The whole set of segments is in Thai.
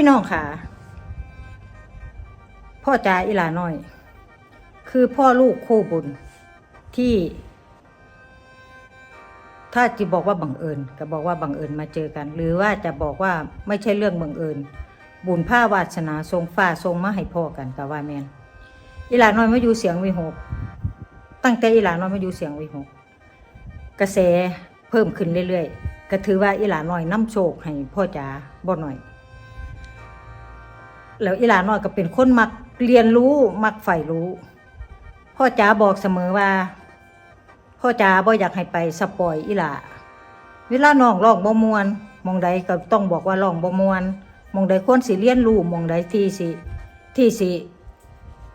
พี่น้องค่ะ พ่อจ๋าอีหลาน้อย คือพ่อลูกคู่บุญที่ ถ้าจะบอกว่าบังเอิญก็บอกว่าบังเอิญมาเจอกัน หรือว่าจะบอกว่าไม่ใช่เรื่องบังเอิญ บุญผ้าวาสนาทรงฟ้าทรงมาให้พ่อกันกับว่าแมนอีหลาน้อยมาอยู่เสียงวิหกตั้งแต่อีหลาน้อยมาอยู่เสียงวิหกกระแสเพิ่มขึ้นเรื่อยๆ ก็ถือว่าอีหลาน้อยน้ำโชคให้พ่อจ๋าบ่หน่อย แล้วอีหลาน้อยก็เป็นคนมักเรียนรู้มักใฝ่รู้ พ่อจ๋าบอกเสมอว่า พ่อจ๋าบ่อยากให้ไปสปอยอีหลาเวลาน้องร้องบ่มวนมองใดก็ต้องบอกว่าร้องบ่มวนมองใดควรสิเรียนรู้มองใดที่สิที่สิ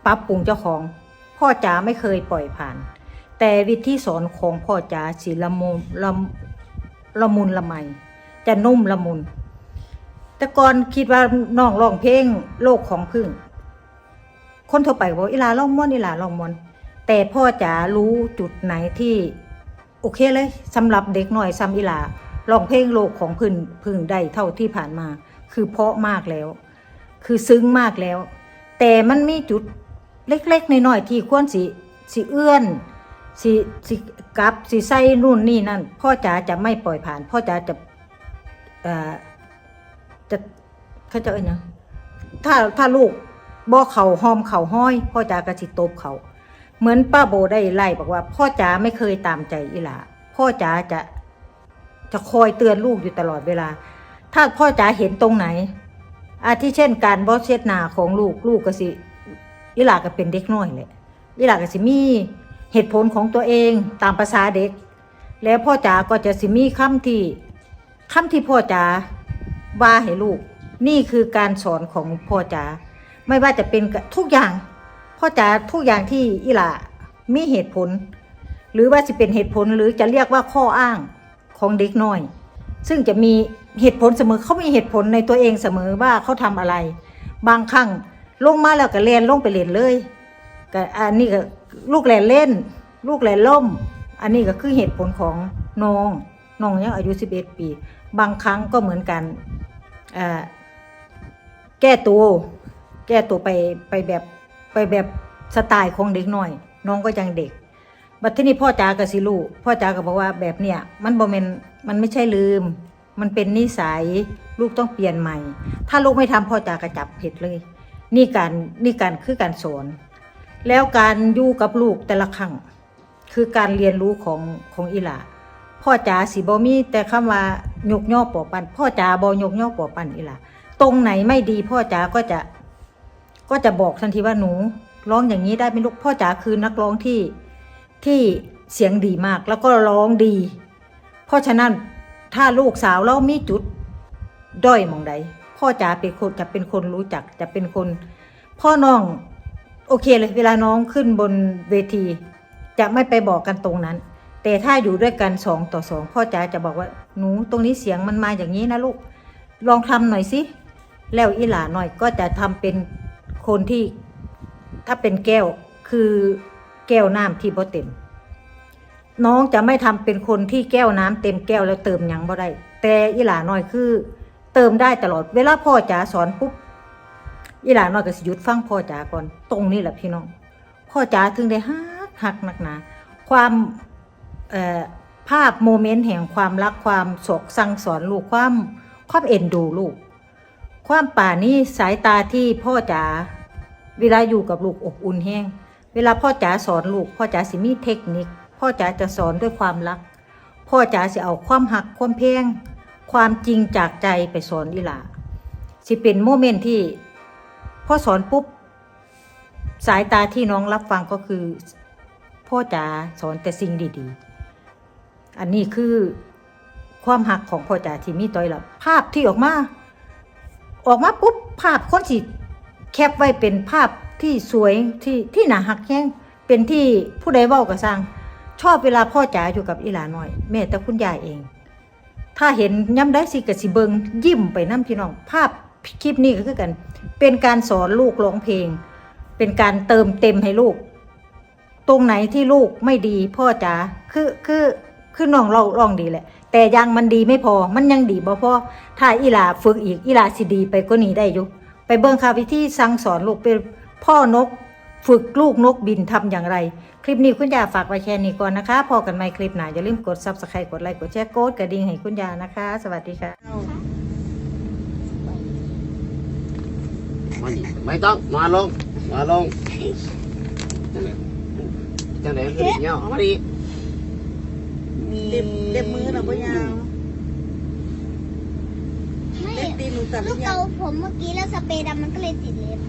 ปรับปรุงเจ้าของ พ่อจ๋าไม่เคยปล่อยผ่าน แต่วิธีสอนของพ่อจ๋าสิละมุนละละมุนละไมจะนุ่มละมุน แต่ก่อนคิดว่าน้องร้องเพลงโลกของพึ่ง คนทั่วไปบอกอีหลาร้องม่วนอีหลาร้องม่วนแต่พ่อจ๋ารู้จุดไหนที่โอเคเลยสำหรับเด็กหน่อยซ้ำอีหลาร้องเพลงโลกของพึ่งพึ่งได้เท่าที่ผ่านมา คือเพาะมากแล้ว คือซึ้งมากแล้ว แต่มันมีจุดเล็กๆน้อยๆที่ควรสิสิเอื้อนสิสิกับสิใส่นู่นนี่นั่น พ่อจ๋าจะไม่ปล่อยผ่าน พ่อจ๋าจะเอ่อ เขาจะเอ้ยนะถ้าถ้าลูกบ่เขาหอมเขาห้อย พ่อจ๋าก็สิตบเขา เหมือนป้าโบได้ไล่บอกว่า พ่อจ๋าไม่เคยตามใจอีหลาพ่อจ๋าจะจะคอยเตือนลูกอยู่ตลอดเวลา ถ้าพ่อจ๋าเห็นตรงไหน อาทิเช่นการบอสเช็ดหนาของลูกลูกก็สิอีหลาก็เป็นเด็กน้อยแหละอีหลาก็สิมีเหตุผลของตัวเองตามภาษาเด็ก แล้วพ่อจ๋าก็จะสิมีคำที่คำที่พ่อจ๋าว่าให้ลูก นี่คือการสอนของพ่อจ๋าไม่ว่าจะเป็นทุกอย่าง พ่อจ๋าทุกอย่างที่อีหลามีเหตุผล หรือว่าจะเป็นเหตุผลหรือจะเรียกว่าข้ออ้างของเด็กน้อย ซึ่งจะมีเหตุผลเสมอเขามีเหตุผลในตัวเองเสมอว่าเขาทำอะไร บางครั้งลงมาแล้วก็เรียนลงไปเรียนเลยก็อันนี้ก็ลูกแหลนเล่น ลูกแหลนล่ม อันนี้ก็คือเหตุผลของน้องน้องยังอายุ 11 ปี บางครั้งก็เหมือนกันอ่อ แก้ตัว แก้ตัวไปไปแบบไปแบบสไตล์ของเด็กหน้อย น้องก็ยังเด็กบัดที่นี้พ่อจ๋ากับสิลูกพ่อจ๋าก็บอกว่าแบบเนี้ยมันบ่แมนมันไม่ใช่ลืม มันเป็นนิสัยลูกต้องเปลี่ยนใหม่ ถ้าลูกไม่ทำพ่อจ๋าก็จับผิดเลย นี่การนี่การคือการสอนแล้วการอยู่กับลูกแต่ละครั้งคือการเรียนรู้ของของอีหลาพ่อจ๋าสิบ่มีแต่คำว่ายกย่อปอปันพ่อจ๋าบ่ยกย่อปอปันอีหลา ตรงไหนไม่ดีพ่อจ๋าก็จะ ก็จะบอกทันทีว่าหนูร้องอย่างนี้ได้ไหมลูกพ่อจ๋าคือนักร้องที่ที่เสียงดีมากแล้วก็ร้องดี เพราะฉะนั้นถ้าลูกสาวเรามีจุดด้อยมองใด พ่อจ๋าเป็นคนจะเป็นคนรู้จักจะเป็นคน พ่อน้อง โอเคเลย เวลาน้องขึ้นบนเวที จะไม่ไปบอกกันตรงนั้น แต่ถ้าอยู่ด้วยกันสองต่อสองพ่อจ๋าจะบอกว่าหนูตรงนี้เสียงมันมาอย่างนี้นะลูก ลองทำหน่อยสิ แล้วอีหลาหน่อยก็จะทำเป็นคนที่ถ้าเป็นแก้วคือแก้วน้ำที่บ่เต็ม น้องจะไม่ทำเป็นคนที่แก้วน้ำเต็มแก้วแล้วเติมยังบ่ได้แต่อีหลาน้อยคือ เติมได้ตลอดเวลาพ่อจ๋าสอนปุ๊บอีหลาน้อยก็สิหยุดฟังพ่อจ๋าก่อนตรงนี้แหละพี่น้อง พ่อจ๋าถึงได้ฮักหักหนักหนาความภาพโมเมนต์แห่งความรักความโศกสั่งสอนลูกความความเอ็นดูลูก ความป่านี้สายตาที่พ่อจ๋าเวลาอยู่กับลูกอบอุ่นแห้ง เวลาพ่อจ๋าสอนลูก พ่อจ๋าสิมีเทคนิค พ่อจ๋าจะสอนด้วยความรัก พ่อจ๋าสิเอาความหักความเพลงความจริงจากใจไปสอนอีหลาสิเป็นโมเมนต์ที่พ่อสอนปุ๊บ สายตาที่น้องรับฟังก็คือ พ่อจ๋าสอนแต่สิ่งดีๆ อันนี้คือความหักของพ่อจ๋าที่มีต่อยละภาพที่ออกมา ออกมาปุ๊บภาพคนสิแคปไว้เป็นภาพที่สวยที่ที่หนาหักแห้งเป็นที่ผู้ใดเว้าก็สร้างชอบเวลาพ่อจ๋าอยู่กับอีหลาน้อย แม่แต่คุณยายเอง ถ้าเห็นย้ำได้สิกับสิเบิงยิ้มไปน้ำพี่น้อง ภาพคลิปนี้ก็คือกัน เป็นการสอนลูกร้องเพลง เป็นการเติมเต็มให้ลูก ตรงไหนที่ลูกไม่ดีพ่อจ๋าคือคือคือน้องเราร้องดีแหละ แต่ยังมันดีไม่พอมันยังดีบ่พอถ้าอีหลาฝึกอีกอีหลาสิดีไปกว่านี้ได้อยู่ไปเบิ่งค่ะวิธีสั่งสอนลูกเป็นพ่อนกฝึกลูกนกบินทำอย่างไร คลิปนี้คุณยาฝากไว้แค่นี้ก่อนนะคะ พอกันใหม่คลิปหน้าอย่าลืมกด Subscribe กดไลค์กดแชร์กดกระดิ่งให้คุณยานะคะ สวัสดีค่ะมานี่ไม่ต้องมาลงมาลงจังไหนจังไหนเงี้ยมาดิ เล็บเล็บมือเราก็ยาวไม่เล็บตีนหนูตัดหลูรืกอยัเกางผมเมื่อกี้แล้วสเปรย์ดำมันก็เลยติดเล็บ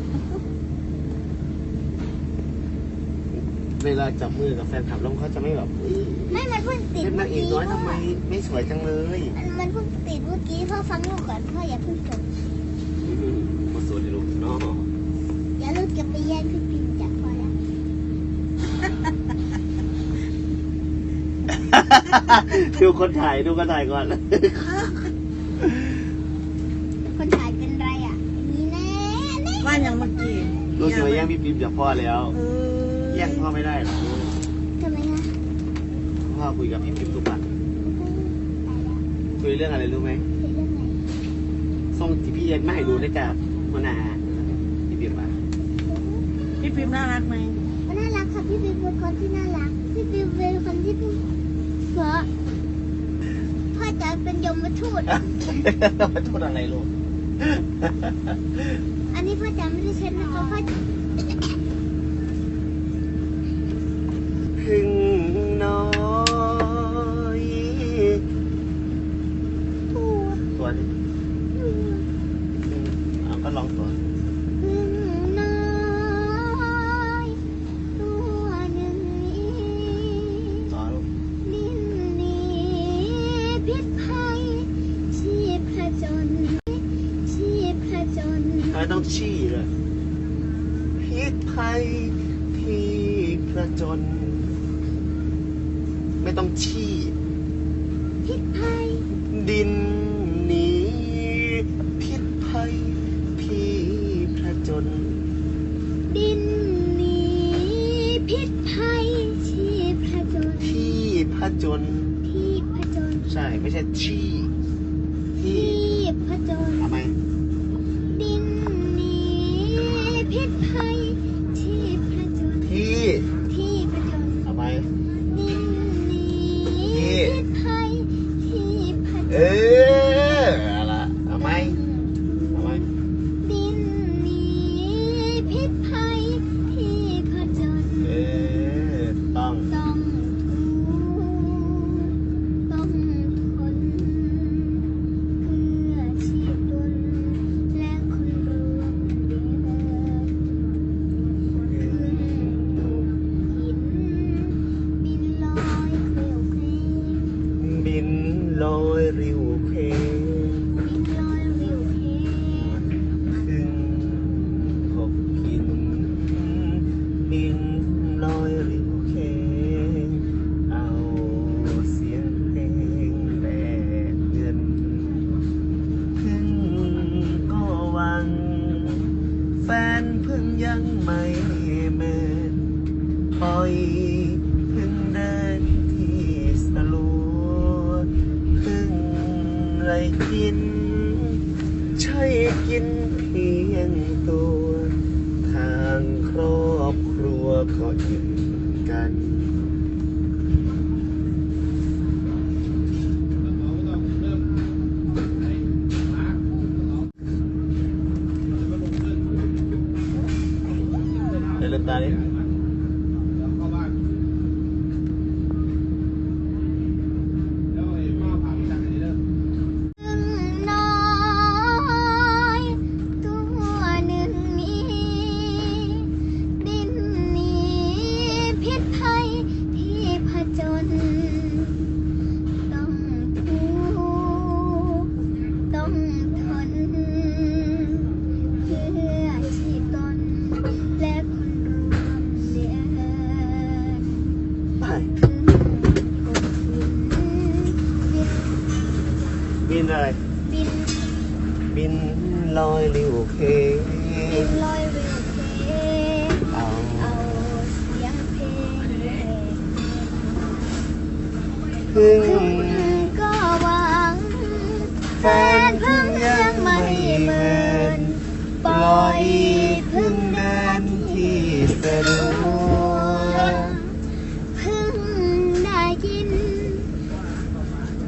เวลาจับมือกับแฟนคลับแล้วเขาจะไม่แบบเฮ้ยไม่มันเพิ่งติดเล่นเมื่นาองเอกกี้น้อยทำไมไม่สวยจังเลยมันมันเพิ่งติดเมื่อกี้พ่อฟังลูกก่อนพ่ออย่าเพิ่งจบมาสวยดิลูกเนาะอย่าลูกจะไปแย่งพี่พิมจากพ่อแล้ว ดูคนถ่ายดูคนถ่ายก่อน คนถ่ายเป็นไรอะมีแน่แน่ว่าอย่างเมื่อกี้ลูกจะมาแย่งพี่ปิ๊มจากพ่อแล้ว เออแย่งพ่อไม่ได้หรอกทำไมคะพ่อคุยกับพี่ปิ๊มทุกวันตายแล้วคุยเรื่องอะไรรู้ไหมเป็นเรื่องไหนส่งที่พี่ยันมาให้ดูได้จากหัวหน้าพี่ปิ๊มอะพี่พิมพ์น่ารักไหมมันน่ารักค่ะพี่พิมเป็นคนที่น่ารัก พี่พิมเป็นคนที่ เพราะพ่อจะเป็นยมทูต มาโทษอะไรลูก อันนี้พ่อจะไม่ได้เช็ดนะคะพ่อพึ่งน้อยตัวตัวนี้ตัวเอาก็ลองตัว จญไม่ต้องชี้พิษภัยดินหนีพิษภัยที่ผจญดินหนีพิษภัยชีพผจญที่ผจญที่ผจญใช่ ไม่ใช่ชี้ที่ที่ผจญทำไม ยริวเพลงบินลอยรียวเพลงขึ้นขบกินบินลอยริวเพลงเอาเสียงเพลงแลกเงินขึ้นก็วัง แฟนเพิ่งยังไม่เมินปล่อย ครัว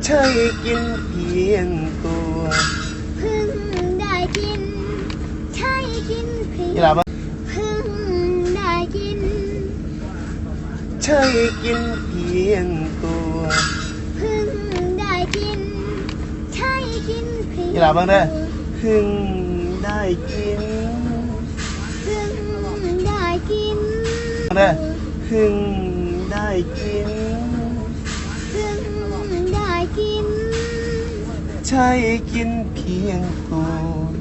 ใช่กินเพียงตัวพึ่งได้กิน ใช่กินเพียนี่ล่ะงบ้างพึ่งได้กิน ใช่กินเพียงตัวพึ่งได้กิน ใช่กินเพียงนี่ล่ะบ้างเด้อพึ่งได้กินพึ่งได้กินเด้อพึ่งได้กิน ใช่กินเพียงตัว